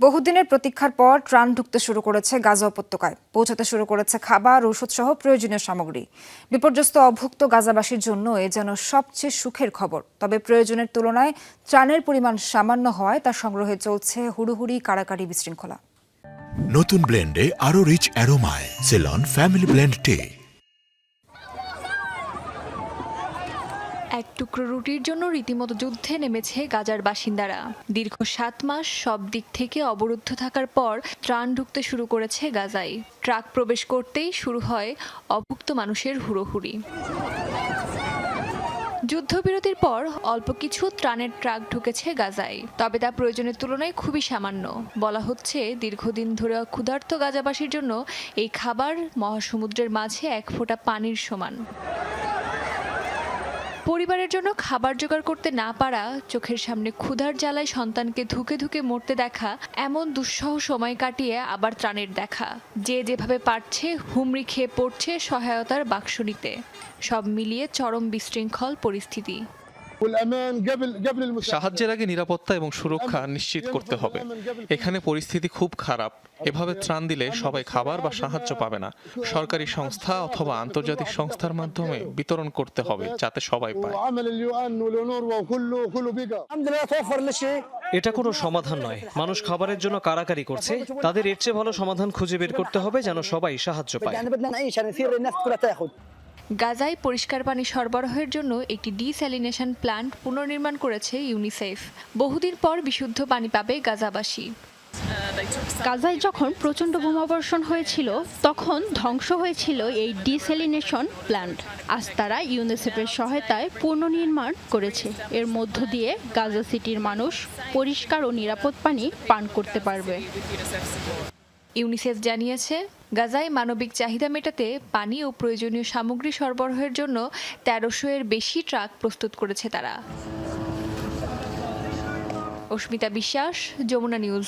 বহুদিনের প্রতীক্ষার পর ত্রাণ ঢুকতে শুরু করেছে গাজা উপত্যকায়। পৌঁছাতে শুরু করেছে খাবার ওষুধ সহ প্রয়োজনীয় সামগ্রী। বিপর্যস্ত অভুক্ত গাজাবাসীর জন্য এ যেন সবচেয়ে সুখের খবর। তবে প্রয়োজনের তুলনায় ত্রাণের পরিমাণ সামান্য হওয়ায় তা সংগ্রহে চলছে হুড়ুহুড়ি কাড়াকাড়ি বিশৃঙ্খলা। নতুন ব্লেন্ডে আরও রিচ অ্যারোমায়, সেলন, ফ্যামিলি ব্লেন্ড টে। এক টুকরো রুটির জন্য রীতিমতো যুদ্ধে নেমেছে গাজার বাসিন্দারা। দীর্ঘ সাত মাস সব দিক থেকে অবরুদ্ধ থাকার পর ত্রাণ ঢুকতে শুরু করেছে গাজায়। ট্রাক প্রবেশ করতেই শুরু হয় অভুক্ত মানুষের হুড়োহুড়ি। যুদ্ধবিরতির পর অল্প কিছু ত্রাণের ট্রাক ঢুকেছে গাজায়, তবে তা প্রয়োজনের তুলনায় খুবই সামান্য। বলা হচ্ছে দীর্ঘদিন ধরে ক্ষুধার্ত গাজাবাসীর জন্য এই খাবার মহাসমুদ্রের মাঝে এক ফোঁটা পানির সমান। পরিবারের জন্য খাবার জোগাড় করতে না পারা, চোখের সামনে ক্ষুধার জ্বালায় সন্তানকে ধুকে ধুকে মরতে দেখা, এমন দুঃসহ সময় কাটিয়ে আবার ত্রাণের দেখা। যে যেভাবে পারছে, হুমড়ি খেয়ে পড়ছে সহায়তার বাক্স নিতে। সব মিলিয়ে চরম বিশৃঙ্খল পরিস্থিতি। সাহায্যের আগে নিরাপত্তা এবং সুরক্ষা নিশ্চিত করতে হবে। এখানে পরিস্থিতি খুব খারাপ। এভাবে ত্রাণ দিলে সবাই খাবার বা সাহায্য পাবে না। সরকারি সংস্থা অথবা আন্তর্জাতিক সংস্থার মাধ্যমে বিতরণ করতে হবে যাতে সবাই পায়। এটা কোনো সমাধান নয়। মানুষ খাবারের জন্য কারাকারি করছে। তাদের এর চেয়ে ভালো সমাধান খুঁজে বের করতে হবে যেন সবাই সাহায্য পায়। গাজায় পরিষ্কার পানি সরবরাহের জন্য একটি ডিস্যালিনেশন প্ল্যান্ট পুনর্নির্মাণ করেছে ইউনিসেফ। বহুদিন পর বিশুদ্ধ পানি পাবে গাজাবাসী। গাজায় যখন প্রচণ্ড বোমাবর্ষণ হয়েছিল, তখন ধ্বংস হয়েছিল এই ডিসেলিনেশন প্ল্যান্ট। আজ তারা ইউনিসেফের সহায়তায় পুনর্নির্মাণ করেছে। এর মধ্য দিয়ে গাজা সিটির মানুষ পরিষ্কার ও নিরাপদ পানি পান করতে পারবে। ইউনিসেফ জানিয়েছে, গাজায় মানবিক চাহিদা মেটাতে পানি ও প্রয়োজনীয় সামগ্রী সরবরাহের জন্য তেরোশো এর বেশি ট্রাক প্রস্তুত করেছে তারা। অস্মিতা বিশ্বাস, যমুনা নিউজ।